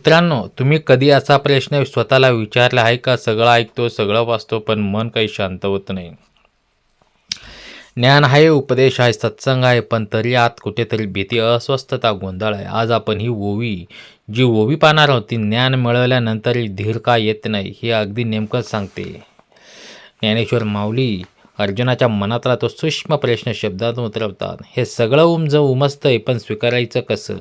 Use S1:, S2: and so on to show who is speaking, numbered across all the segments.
S1: मित्रांनो तुम्ही कधी असा प्रश्न स्वतःला विचारला आहे का? सगळं ऐकतो सगळं वाचतो पण मन काही शांत होत नाही. ज्ञान आहे उपदेश आहे सत्संग आहे पण तरी आत कुठेतरी भीती अस्वस्थता गोंधळ आहे. आज आपण ही ओवी जी ओवी पाहणार आहोत ती ज्ञान मिळवल्यानंतरही धीर का येत नाही हे अगदी नेमकंच सांगते. ज्ञानेश्वर माऊली अर्जुनाच्या मनातला तो सूक्ष्म प्रश्न शब्दात उतरवतात हे सगळं उमज उमजतंय पण स्वीकारायचं कसं?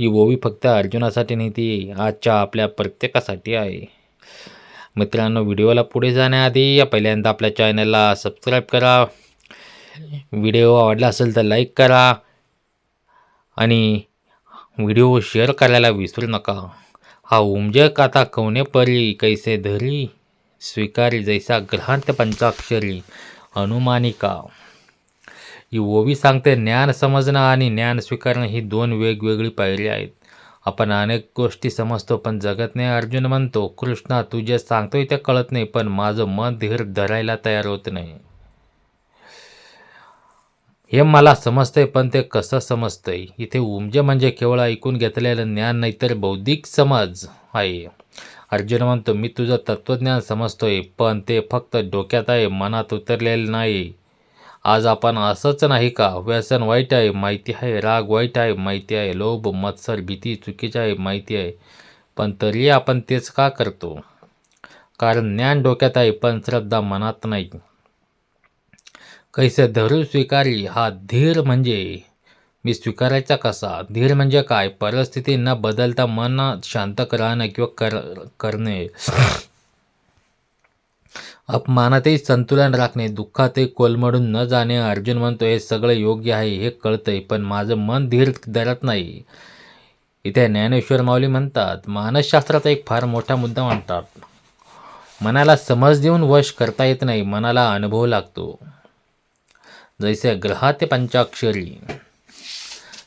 S1: ही ओवी फक्त अर्जुनासाठी नाही ती आजच्या आपल्या प्रत्येकासाठी आहे. मित्रांनो व्हिडिओला पुढे जाण्याआधी या पहिल्यांदा आपल्या चॅनलला सबस्क्राईब करा. व्हिडिओ आवडला असेल तर लाईक करा आणि व्हिडिओ शेअर करायला विसरू नका. हा उमजक आता कवने परी कैसे धरी? स्वीकारी जैसा ग्रहांत पंचाक्षरी. अनुमानिका. ही ओवी सांगते ज्ञान समजणं आणि ज्ञान स्वीकारणं ही दोन वेगवेगळी पायरी आहेत. आपण अनेक गोष्टी समजतो पण जगत नाही अर्जुन म्हणतो कृष्णा तू जे सांगतोय ते कळत नाही पण माझं मन धीर धरायला तयार होत नाही. हे मला समजतंय पण ते कसं समजतंय? इथे उमजे म्हणजे केवळ ऐकून घेतलेलं ज्ञान नाही तर बौद्धिक समज आहे. अर्जुन म्हणतो मी तुझं तत्त्वज्ञान समजतोय पण ते फक्त डोक्यात आहे मनात उतरलेलं नाही. आज आपण असंच नाही का? व्यसन वाईट आहे माहिती आहे राग वाईट आहे माहिती आहे लोभ मत्सर भीती चुकीचं आहे माहिती आहे. पण तरी आपण तेच का करतो? कारण ज्ञान डोक्यात आहे पण श्रद्धा मनात नाही. कैसे धरू स्वीकारी? हा धीर म्हणजे? मी स्वीकारायचा कसा? धीर म्हणजे काय? परिस्थिती न बदलता मन शांत राहणं किंवा कर करणे. अपमानातही संतुलन राखणे दुःखातही कोलमडून न जाणे. अर्जुन म्हणतो हे सगळं योग्य आहे हे कळतंय पण माझं मन धीर धरत नाही. इथे ज्ञानेश्वर माऊली म्हणतात मानसशास्त्राचा एक फार मोठा मुद्दा म्हणतात. मनाला समज देऊन वश करता येत नाही मनाला अनुभव लागतो. जैसे ग्रहाते पंचाक्षरी।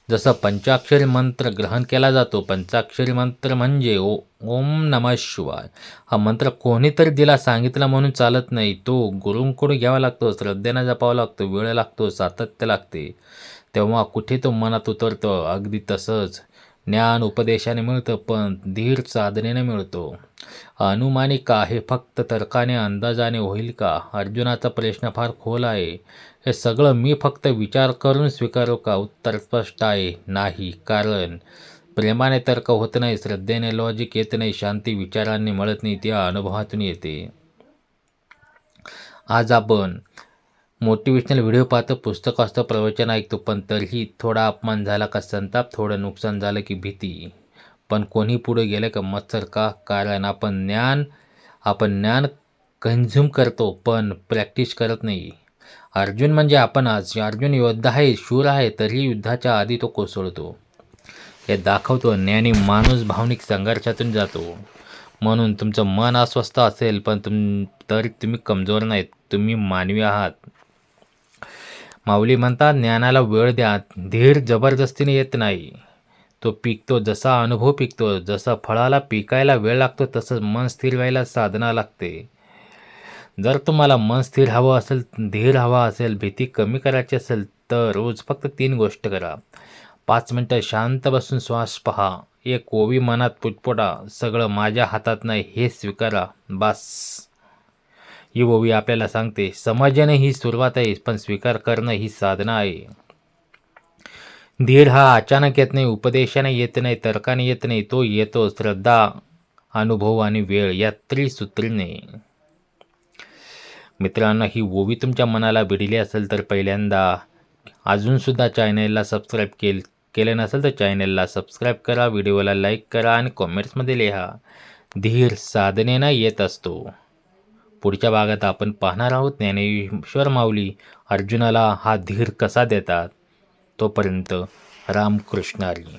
S1: जसं पंचाक्षरी मंत्र ग्रहण केला जातो पंचाक्षरी मंत्र म्हणजे ओ ओम नम शिवाय. हा मंत्र कोणीतरी दिला सांगितला म्हणून चालत नाही. तो गुरुंकडून घ्यावा लागतो श्रद्धेनं जपावा लागतो वेळ लागतो सातत्य लागते. तेव्हा कुठे तो मनात उतरतो अगदी तसंच. ज्ञान उपदेशाने मिळतं पण धीर साधनेने मिळतो. अनुमानिका हे फक्त तर्काने अंदाजाने होईल का? अर्जुनाचा प्रश्न फार खोल आहे. हे सगळं मी फक्त विचार करून स्वीकारू का? उत्तर स्पष्ट आहे. नाही कारण प्रेमाने तर्क होत नाही श्रद्धेने लॉजिक येत नाही शांती विचारांनी मिळत नाही त्या अनुभवातून येते. आज आपण मोटिवेशनल व्हिडिओ पाहतो पुस्तक वाचतो प्रवचन ऐकतो पण तरीही थोडा अपमान झाला का संताप थोडं नुकसान झालं की भीती. पण कोणी पुढे गेलं का मत्सर का? कारण आपण ज्ञान आपण ज्ञान कन्झ्युम करतो पण प्रॅक्टिस करत नाही. अर्जुन म्हणजे आपण आज. अर्जुन योद्धा आहे शूर आहे तरीही युद्धाच्या आधी तो कोसळतो. हे दाखवतो ज्ञानी माणूस भावनिक संघर्षातून जातो. म्हणून तुमचं मन अस्वस्थ असेल पण तुम तरी तुम्ही कमजोर नाहीत. तुम्ही मानवी आहात. माऊली म्हणतात ज्ञानाला वेळ द्या धीर जबरदस्तीने येत नाही. तो पिकतो जसा अनुभव पिकतो जसा फळाला पिकायला वेळ लागतो तसंच मन स्थिर व्हायला साधना लागते. जर तुम्हाला मन स्थिर हवं असेल धीर हवा असेल भीती कमी करायची असेल तर रोज फक्त तीन गोष्ट करा. पाच मिनटं शांत बसून श्वास पहा. एक ओवी मनात पुटपुटा सगळं माझ्या हातात नाही हे स्वीकारा. बास. ही ओवी आपल्याला सांगते समजणे ही सुरुवात आहे पण स्वीकार करणं ही साधना आहे. धीर हा अचानक येत नाही उपदेशाने येत नाही तर्काने येत नाही तो येतो श्रद्धा अनुभव आणि वेळ या त्रिसूत्रीने. मित्रांनो ही ओवी तुमच्या मनाला भिडली असेल तर पहिल्यांदा अजूनसुद्धा चॅनेलला सबस्क्राईब केल केलं नसेल तर चॅनेलला सबस्क्राईब करा व्हिडिओला लाईक करा आणि कॉमेंट्समध्ये लिहा. धीर साधनेनं येत असतो. पुढच्या भागात आपण पाहणार आहोत ज्ञानेश्वर माऊली अर्जुनाला हा धीर कसा देतात? तोपर्यंत रामकृष्णारी